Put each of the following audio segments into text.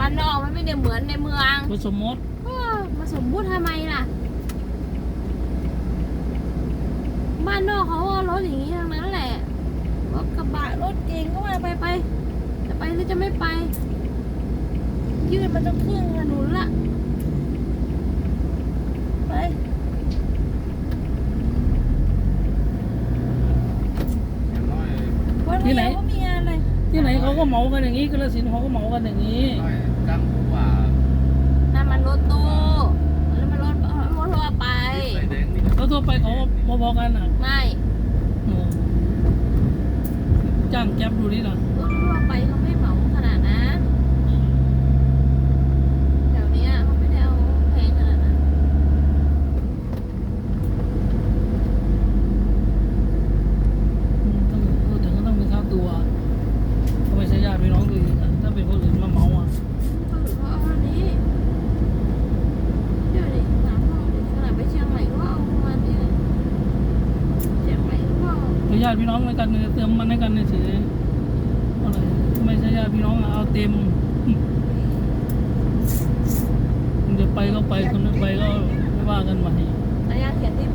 บ้านนอกมันไม่ได้เหมือนในเมืองรถสมมติเออมาสมมุติทำไมล่ะ บ้านนอกเขาก็รถอย่างนี้ทั้งนั้นแหละ รถกระบะรถเก๋งก็ว่าไปไป จะไปหรือจะไม่ไป ยืดมาจะครึ่งถนนละ ไป อย่างน้อยวันนี้ก็มีอะไร ที่ไหนเขาก็เหมากันอย่างนี้กระสินธุ์เขาก็เหมากันอย่างนี้ น้อย กั้งกว่านั่นมันรถตู้แล้วมันรถรถทั่วไป ไฟแดงนี่แล้วทั่วไปเขาก็พอๆกันอะไม่โอ้จ้างแก๊ปดูนี่หน่อยรถทั่วไปเขาไม่เหมาขนาดนั้นแถวเนี้ยเขาไม่ได้เอาแพงขนาดนั้นต้องพูดถึงก็ต้องมีค่าตัวเขาไม่ใช่ญาติพี่น้องตัวเองอะถ้าเป็นคนอื่นมาเหมาอะ ก็หรือว่าเอาอันนี้เดี๋ยวดิถามพ่อดิขนาดไปเชียงใหม่ก็เอาประมาณนี้เลยเชียงใหม่ก็เอาติพี่น้องในกันเนี่ยเติมมันให้กันเฉยอะไรไม่ใช่ญาติพี่น้องเอาเต็มคุณจะไปก็ไปคุณไม่ไปก็ไม่ว่ากันใหม่แต่ยังเขียนที่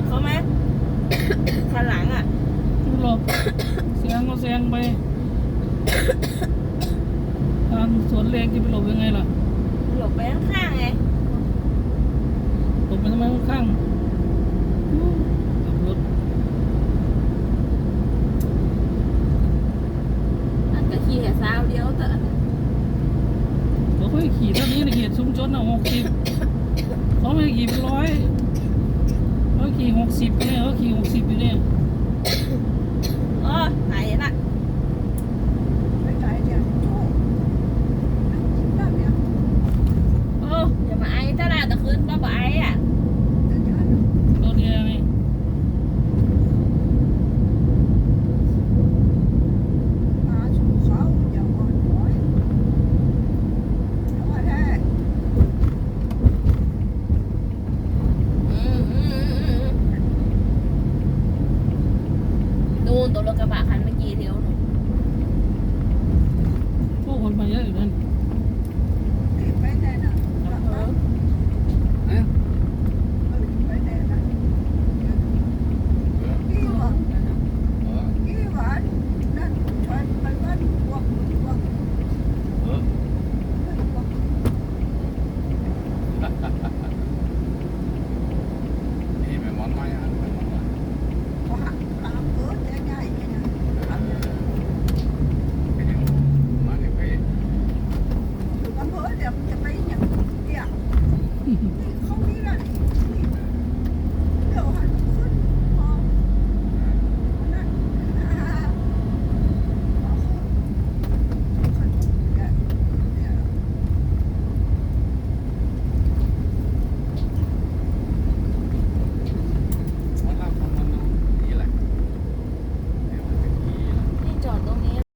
บเขาไหมคันหลังอะหลบ เสียงก็เสียงไปทางสวนเลนจะไปหลบยังไงล่ะ หลบไปข้างๆไงหลบไปทำไมข้างๆขับรถนั่นก็ขี่แค่สาวเดียวเถอะเขาค่อยขี่เท่านี้ในเขตชุมชนอะหกสิบเขาไม่ขี่เป็นร้อย เขาขี่หกสิบอยู่เนี่ยเขาขี่หกสิบอยู่เนี่ย olmaya ben